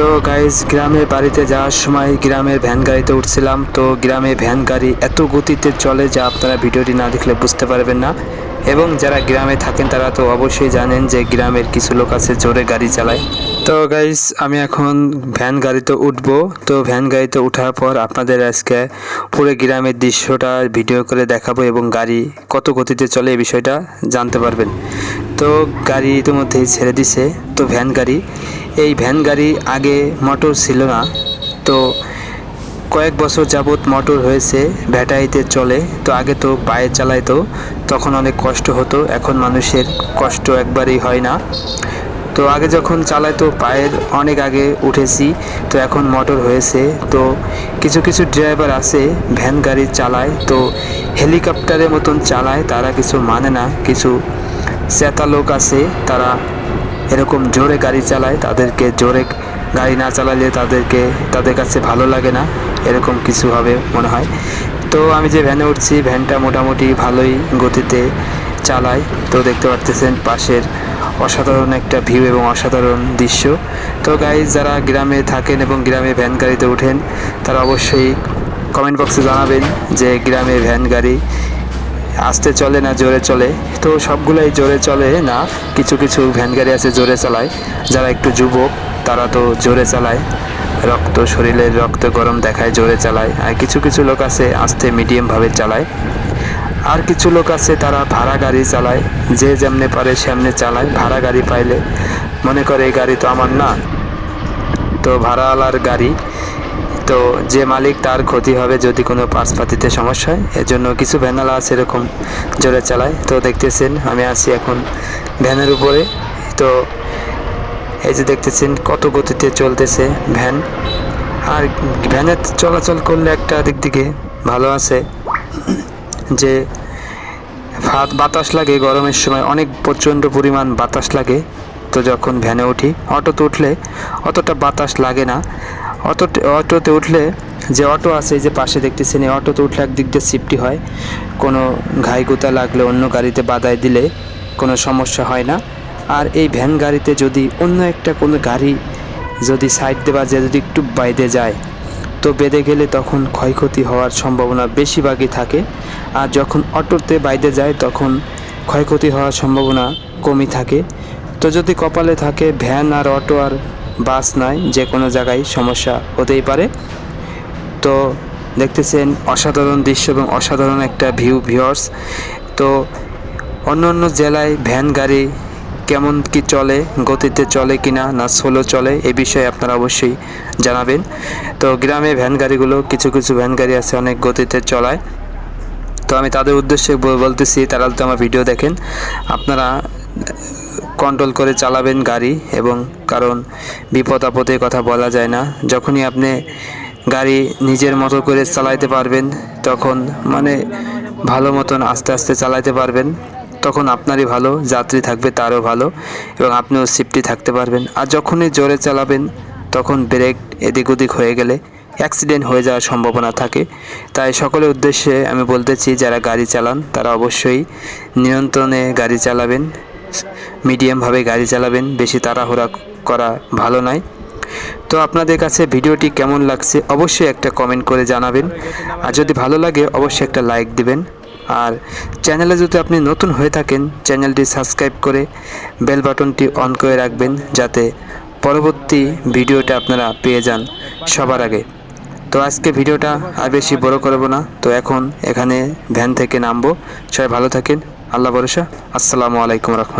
তো গাইজ গ্রামের বাড়িতে যাওয়ার সময় গ্রামের ভ্যান গাড়িতে উঠছিলাম। তো গ্রামে ভ্যান গাড়ি এত গতিতে চলে যা আপনারা ভিডিওটি না দেখলে বুঝতে পারবেন না। এবং যারা গ্রামে থাকেন তারা তো অবশ্যই জানেন যে গ্রামের কিছু লোক আছে জোরে গাড়ি চালায়। তো গাইজ আমি এখন ভ্যান গাড়িতে উঠবো। তো ভ্যান গাড়িতে ওঠার পর আপনাদের আজকে পুরো গ্রামের দৃশ্যটা ভিডিও করে দেখাবো এবং গাড়ি কত গতিতে চলে এই বিষয়টা জানতে পারবেন। তো গাড়ি ইতিমধ্যেই ছেড়ে দিছে। তো ভ্যান গাড়ি এই ভ্যান গাড়ি আগে মোটর ছিল না। তো কয়েক বছর যাবৎ মোটর হয়েছে, ব্যাটারিতে চলে। তো আগে তো পায়ে চালাইতো, তখন অনেক কষ্ট হতো। এখন মানুষের কষ্ট একবারেই হয় না। তো আগে যখন চালাইতো, পায়ের অনেক আগে উঠেছি। তো এখন মোটর হয়েছে। তো কিছু কিছু ড্রাইভার আছে, ভ্যান গাড়ি চালায়। তো হেলিকপ্টারের মতন চালায়, তারা কিছু মানে না। কিছু চেতা লোক আছে, তারা এরকম জোরে গাড়ি চালায়, তাদেরকে জোরে গাড়ি না চালালে তাদেরকে, তাদের কাছে ভালো লাগে না, এরকম কিছু হবে মনে হয়। তো আমি যে ভ্যানে উঠছি ভ্যানটা মোটামুটি ভালোই গতিতে চালায়। তো দেখতে পারতেছেন পাশের অসাধারণ একটা ভিউ এবং অসাধারণ দৃশ্য। তো গাইজ যারা গ্রামে থাকেন এবং গ্রামে ভ্যান গাড়িতে ওঠেন, তারা অবশ্যই কমেন্ট বক্সে জানাবেন যে গ্রামে ভ্যান গাড়ি আস্তে চলে না, জোরে চলে। তো সবগুলোই জোরে চলে না, কিছু কিছু ভ্যান গাড়ি আছে জোরে চালায়। যারা একটু যুবক, তারা তো জোরে চালায়। রক্ত শরীরের রক্ত গরম দেখায় জোরে চালায়। আর কিছু কিছু লোক আছে, আস্তে মিডিয়ামভাবে চালায়। আর কিছু লোক আছে, তারা ভাড়া গাড়ি চালায়। যে যেমনে পারে সেমনে চালায়, ভাড়া গাড়ি পাইলে। মনে করে, এই গাড়ি তো আমার না। তো ভাড়াওয়ালার গাড়ি তো যে মালিক তার ক্ষতি হবে যদি কোনো পার্সপাতিতে সমস্যা হয়, এজন্য কিছু ভ্যানালা আছে এরকম জোরে চালায়। তো দেখতেছেন, আমি আছি এখন ভ্যানের উপরে। তো এই যে দেখতেছেন কত গতিতে চলতেছে ভ্যান। আর ভ্যানে চলাচল করলে একটা দিক থেকে ভালো আছে যে ভাত বাতাস লাগে গরমের সময়, অনেক প্রচণ্ড পরিমাণ বাতাস লাগে। তো যখন ভ্যানে উঠি, অটোতে উঠলে অতটা বাতাস লাগে না। অটো অটোতে উঠলে যে অটো আছে যে পাশে দেখতেছেন, এই অটোতে উঠলে একদিক দিয়ে সিফটি হয়। কোনো ঘাইগুতা লাগলে অন্য গাড়িতে বাদায় দিলে কোনো সমস্যা হয় না। আর এই ভ্যান গাড়িতে যদি অন্য একটা কোনো গাড়ি যদি সাইড দেওয়া যায় যদি একটু বাইরে যায়, তো বেঁধে গেলে তখন ক্ষয়ক্ষতি হওয়ার সম্ভাবনা বেশিরভাগই থাকে। আর যখন অটোতে বাইরে যায়, তখন ক্ষয়ক্ষতি হওয়ার সম্ভাবনা কমই থাকে। তো যদি কপালে থাকে ভ্যান আর অটো আর বাস নয় যে কোনো জায়গায় সমস্যা হতেই পারে। তো দেখতেছেন অসাধারণ দৃশ্য এবং অসাধারণ একটা ভিউ ভিউয়ার্স তো অন্য অন্য জেলায় ভ্যান গাড়ি কেমন কি চলে, গতিতে চলে কি না না সোলো চলে, এ বিষয়ে আপনারা অবশ্যই জানাবেন। তো গ্রামে ভ্যান গাড়িগুলো, কিছু কিছু ভ্যান গাড়ি আছে অনেক গতিতে চলায়। তো আমি তাদের উদ্দেশ্যে বলতেছি, তারা তো আমার ভিডিও দেখেন, আপনারা কন্ট্রোল করে চালাবেন গাড়ি এবং কারণ বিপদ আপদের কথা বলা যায় না। যখনই আপনি গাড়ি নিজের মতো করে চালাইতে পারবেন, তখন মানে ভালো মতন আস্তে আস্তে চালাইতে পারবেন। তখন আপনারই ভালো, যাত্রী থাকবে তারও ভালো এবং আপনিও সেফটি থাকতে পারবেন। আর যখনই জোরে চালাবেন, তখন ব্রেক এদিক ওদিক হয়ে গেলে অ্যাক্সিডেন্ট হয়ে যাওয়ার সম্ভাবনা থাকে। তাই সকলের উদ্দেশ্যে আমি বলতেছি যারা গাড়ি চালান, তারা অবশ্যই নিয়ন্ত্রণে গাড়ি চালাবেন। মিডিয়ামভাবে গাড়ি চালাবেন, বেশি তাড়াহুড়া করা ভালো নয়। তো আপনাদের কাছে ভিডিওটি কেমন লাগছে অবশ্যই একটা কমেন্ট করে জানাবেন। আর যদি ভালো লাগে, অবশ্যই একটা লাইক দিবেন। আর চ্যানেলে যদি আপনি নতুন হয়ে থাকেন চ্যানেলটি সাবস্ক্রাইব করে বেল বাটনটি অন করে রাখবেন, যাতে পরবর্তী ভিডিওটা আপনারা পেয়ে যান সবার আগে। তো আজকে ভিডিওটা আর বেশি বড় করব না। তো এখন এখানে ভ্যান থেকে নামবো। সবাই ভালো থাকেন। আল্লাহ ভরসা। আসসালামু আলাইকুম রহমত